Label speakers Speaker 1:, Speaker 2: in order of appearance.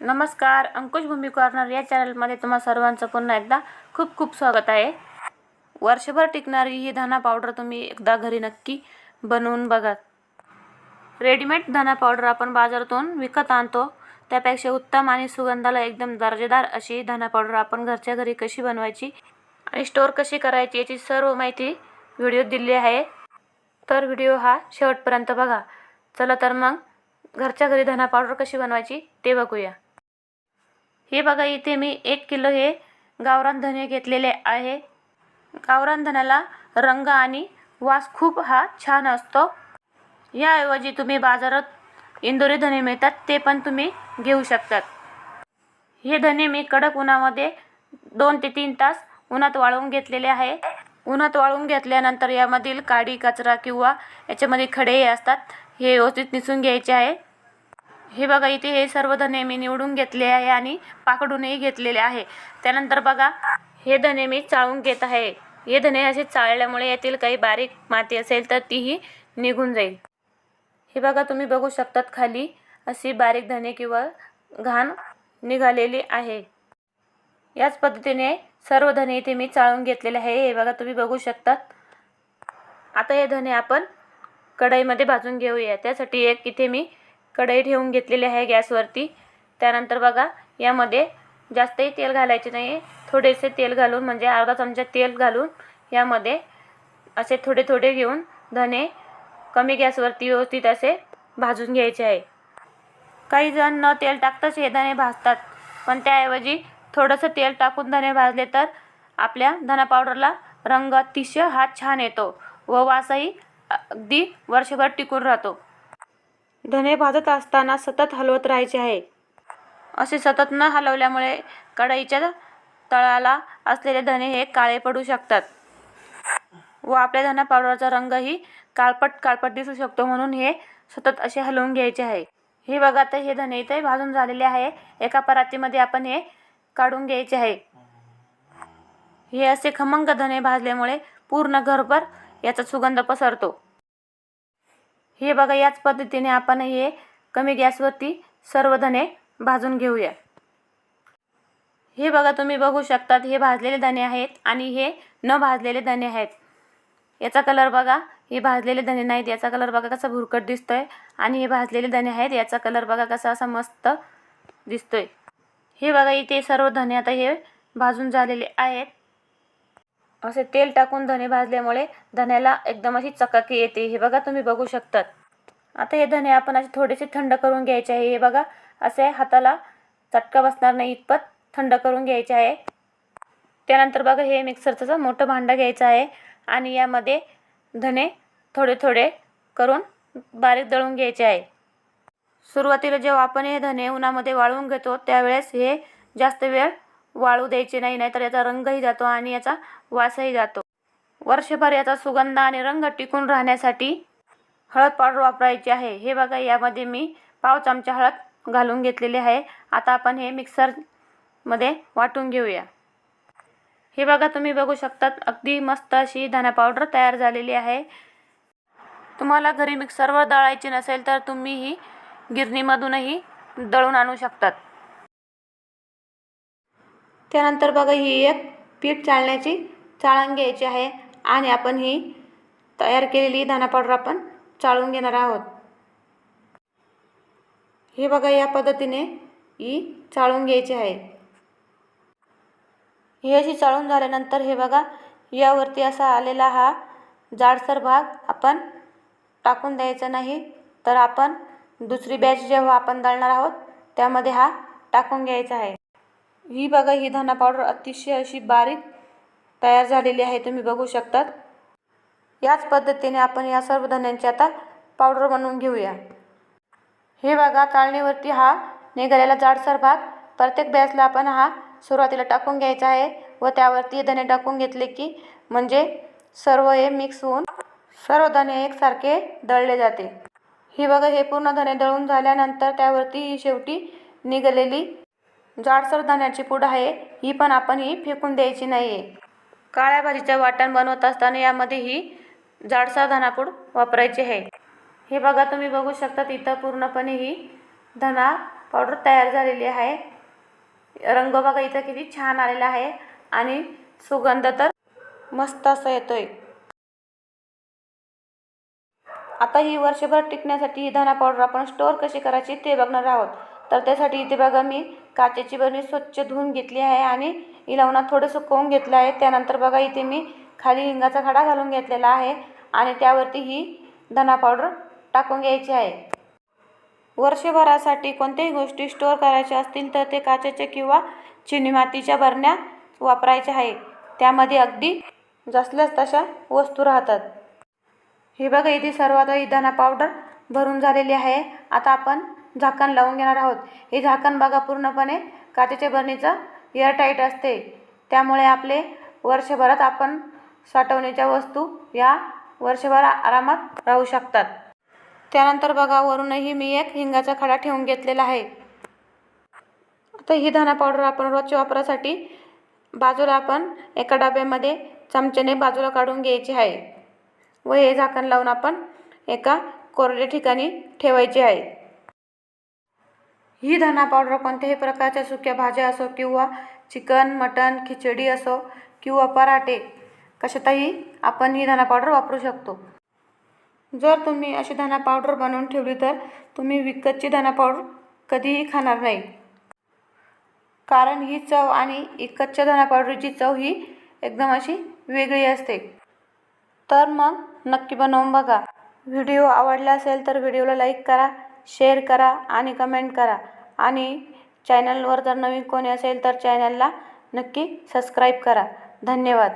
Speaker 1: नमस्कार अंकुश भूमी कॉर्नर या चॅनलमध्ये तुम्हा सर्वांचं पुन्हा एकदा खूप खूप स्वागत आहे. वर्षभर टिकणारी ही धना पावडर तुम्ही एकदा घरी नक्की बनवून बघा. रेडीमेड धना पावडर आपण बाजारातून विकत आणतो. त्यापेक्षा उत्तम आणि सुगंधाला एकदम दर्जेदार अशी धना पावडर आपण घरच्या घरी कशी बनवायची आणि स्टोअर कशी करायची याची सर्व माहिती व्हिडिओत दिली आहे. तर व्हिडिओ हा शेवटपर्यंत बघा. चला तर मग घरच्या घरी धना पावडर कशी बनवायची ते बघूया. हे बघा इथे मी एक किलो हे गावरान धने घेतलेले आहे. गावरान धन्याला रंग आणि वास खूप हा छान असतो. याऐवजी तुम्ही बाजारात इंदोरी धने मिळतात ते पण तुम्ही घेऊ शकतात. हे धने मी कडक उन्हामध्ये दोन ते तीन तास उन्हात वाळवून घेतलेले आहे. उन्हात वाळवून घेतल्यानंतर यामधील काडी कचरा किंवा याच्यामध्ये खडे असतात हे व्यवस्थित निसून घ्यायचे आहे. हे बघा इथे हे सर्व धने मी निवडून घेतले आहे आणि पाकडूनही घेतलेले आहे. त्यानंतर बघा हे धने मी चाळून घेत आहे. हे धने असे चाळल्यामुळे यातील काही बारीक माती असेल तर तीही निघून जाईल. हे बघा तुम्ही बघू शकतात खाली अशी बारीक धने किंवा घाण निघालेली आहे. याच पद्धतीने सर्व धने इथे मी चाळून घेतलेले आहे. हे बघा तुम्ही बघू शकतात. आता हे धने आपण कढईमध्ये भाजून घेऊया. त्यासाठी एक इथे मी कढई ठेवून घेतलेली आहे गॅसवरती. त्यानंतर बघा यामध्ये जास्तही तेल घालायचे नाही थोडेसे तेल घालून म्हणजे अर्धा चमचा तेल घालून यामध्ये असे थोडे थोडे घेऊन धने कमी गॅसवरती व्यवस्थित असे भाजून घ्यायचे आहे. काही जण न तेल टाकताच हे धने भाजतात पण त्याऐवजी थोडंसं तेल टाकून धने भाजले तर आपल्या धना पावडरला रंग अतिशय हा छान येतो व वासही अगदी वर्षभर टिकून राहतो. धने भाजत असताना सतत हलवत राहायचे आहे. असे सतत न हलवल्यामुळे कढईच्या तळाला असलेले धने हे काळे पडू शकतात व आपल्या धना पावडरचा रंगही काळपट काळपट दिसू शकतो म्हणून हे सतत असे हलवून घ्यायचे आहे. हे बघा तर हे धने इथे भाजून झालेले आहे. एका परातीमध्ये आपण हे काढून घ्यायचे आहे. हे असे खमंग धने भाजल्यामुळे पूर्ण घरभर याचा सुगंध पसरतो. हे बघा याच पद्धतीने आपण हे कमी गॅसवरती सर्व धने भाजून घेऊया. हे बघा तुम्ही बघू शकतात हे भाजलेले धने आहेत आणि हे न भाजलेले धने आहेत. याचा कलर बघा हे भाजलेले धने नाहीत. याचा कलर बघा कसा भुरकट दिसतोय. आणि हे भाजलेले धने आहेत याचा कलर बघा कसा असा मस्त दिसतोय. हे बघा इथे सर्व धने आता हे भाजून झालेले आहेत. असे तेल टाकून धने भाजल्यामुळे धन्याला एकदम अशी चकाकी येते. हे बघा तुम्ही बघू शकतात. आता हे धने आपण असे थोडेसे थंड करून घ्यायचे आहे. हे बघा असे हाताला चटका बसणार नाही इतपत थंड करून घ्यायचे आहे. त्यानंतर बघा हे मिक्सरचं मोठं भांडं घ्यायचं आहे आणि यामध्ये धने थोडे थोडे करून बारीक दळून घ्यायचे आहे. सुरुवातीला जेव्हा आपण हे धने उन्हामध्ये वाळवून घेतो त्यावेळेस हे जास्त वेळ वाळू द्यायची नाही नाहीतर याचा रंगही जातो आणि याचा वासही जातो. वर्षभर याचा सुगंध आणि रंग टिकून राहण्यासाठी हळद पावडर वापरायची आहे. हे बघा यामध्ये मी पाव चमचा हळद घालून घेतलेली आहे. आता आपण हे मिक्सरमध्ये वाटून घेऊया. हे बघा तुम्ही बघू शकतात अगदी मस्त अशी धना पावडर तयार झालेली आहे. तुम्हाला घरी मिक्सरवर दळायची नसेल तर तुम्ही ही गिरणीमधूनही दळून आणू शकतात. त्यानंतर बघा ही एक पीठ चालण्याची चाळण घ्यायची आहे आणि आपण ही तयार केलेली धना पावडर आपण चाळून घेणार आहोत. हे बघा या पद्धतीने ही चाळून घ्यायची आहे. ही अशी चाळून झाल्यानंतर हे बघा यावरती असा आलेला हा जाडसर भाग आपण टाकून द्यायचा नाही. तर आपण दुसरी बॅच जेव्हा आपण दळणार आहोत त्यामध्ये हा टाकून घ्यायचा आहे. ही बघा ही धना पावडर अतिशय अशी बारीक तयार झालेली आहे तुम्ही बघू शकतात. याच पद्धतीने आपण या सर्व धन्यांची आता पावडर बनवून घेऊया. हे बघा चाळणीवरती हा निघालेला जाडसर भाग. प्रत्येक बॅचला आपण हा सुरुवातीला टाकून घ्यायचा आहे व त्यावरती धने टाकून घेतले की म्हणजे सर्व हे मिक्स होऊन सर्व धने एकसारखे दळले जाते. ही बघा हे पूर्ण धने दळून झाल्यानंतर त्यावरती ही शेवटी निघालेली जाडसर धान्याची पूड आहे ही पण आपण ही फेकून द्यायची नाही आहे काळ्या भाजीच्या वाटण बनवत असताना यामध्ये ही जाडसर धनापूड वापरायची आहे. हे बघा तुम्ही बघू शकता इथं पूर्णपणे ही धना पावडर तयार झालेली आहे. रंग बघा इथं किती छान आलेला आहे आणि सुगंध तर मस्त असा येतोय. आता ही वर्षभर टिकण्यासाठी ही धना पावडर आपण स्टोअर कशी करायची ते बघणार आहोत. तर त्यासाठी इथे बघा मी काचेची बरणी स्वच्छ धुवून घेतली आहे आणि इलावणात थोडं सुकवून घेतलं आहे. त्यानंतर बघा इथे मी खाली हिंगाचा खडा घालून घेतलेला आहे आणि त्यावरती ही धना पावडर टाकून घ्यायची आहे. वर्षभरासाठी कोणत्याही गोष्टी स्टोअर करायच्या असतील तर ते काचेच्या किंवा चिनी मातीच्या बरण्या वापरायच्या आहे. त्यामध्ये अगदी जसल्याच तशा वस्तू राहतात. हे बघा इथे सर्वात ही धना पावडर भरून झालेली आहे. आता आपण झाकण लावून घेणार आहोत. हे झाकण बघा पूर्णपणे काचेच्या बरणीचं एअरटाईट असते. त्यामुळे आपले वर्षभरात आपण साठवण्याच्या वस्तू या वर्षभर आरामात राहू शकतात. त्यानंतर बघा वरूनही मी एक हिंगाचा खडा ठेवून घेतलेला आहे. आता ही धना पावडर आपण रोजच्या वापरासाठी बाजूला आपण एका डब्यामध्ये चमच्याने बाजूला काढून घ्यायची आहे व हे झाकण लावून आपण एका कोरड्या ठिकाणी ठेवायचे आहे. ही धना पावडर कोणत्याही प्रकारच्या सुक्या भाज्या असो किंवा चिकन मटन खिचडी असो किंवा पराठे कशातही आपण ही धना पावडर वापरू शकतो. जर तुम्ही अशी धना पावडर बनवून ठेवली तर तुम्ही विकतची धना पावडर कधीही खाणार नाही. कारण ही चव आणि विकतच्या धना पावडरची चव ही एकदम अशी वेगळी असते. तर मग नक्की बनवून बघा. व्हिडिओ आवडला असेल तर व्हिडिओला लाईक करा. शेअर करा आणि कमेंट करा. आणि चॅनलवर जर नवीन कोणी असेल तर चॅनलला नक्की सबस्क्राईब करा. धन्यवाद.